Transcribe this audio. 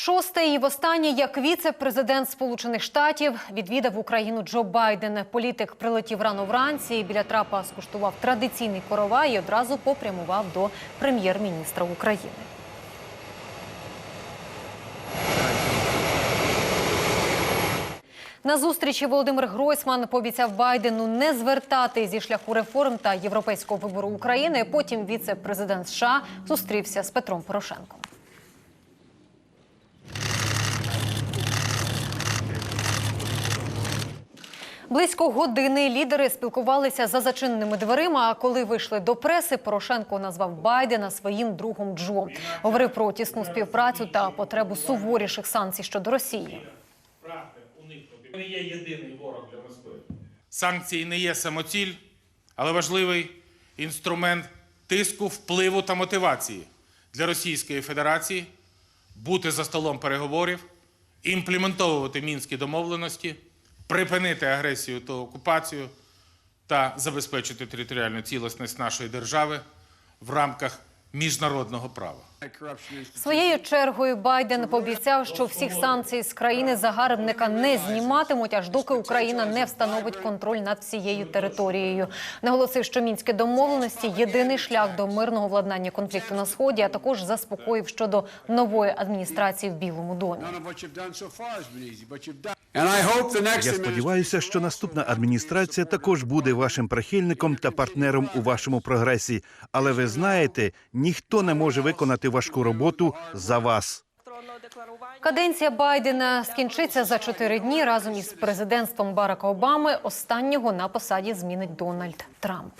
Шосте і востаннє як віце-президент Сполучених Штатів відвідав Україну Джо Байден. Політик прилетів рано вранці. Біля трапа скуштував традиційний коровай і одразу попрямував до прем'єр-міністра України. На зустрічі Володимир Гройсман пообіцяв Байдену не звертати зі шляху реформ та європейського вибору України. Потім віце-президент США зустрівся з Петром Порошенком. Близько години лідери спілкувалися за зачиненими дверима. А коли вийшли до преси, Порошенко назвав Байдена своїм другом Джо. Говорив про тісну співпрацю та потребу суворіших санкцій щодо Росії. Не є єдиний ворог для Москви. Санкції не є самоціль, але важливий інструмент тиску, впливу та мотивації для Російської Федерації бути за столом переговорів, імплементовувати мінські домовленості, припинити агресію та окупацію та забезпечити територіальну цілісність нашої держави в рамках міжнародного права. Своєю чергою Байден пообіцяв, що всіх санкцій з країни загарбника не зніматимуть, аж доки Україна не встановить контроль над всією територією. Наголосив, що мінські домовленості єдиний шлях до мирного владнання конфлікту на сході, а також заспокоїв щодо нової адміністрації в Білому домі. Я сподіваюся, що наступна адміністрація також буде вашим прихильником та партнером у вашому прогресі. Але ви знаєте, ніхто не може виконати важку роботу за вас. Каденція Байдена скінчиться за чотири дні разом із президентством Барака Обами. Останнього на посаді змінить Дональд Трамп.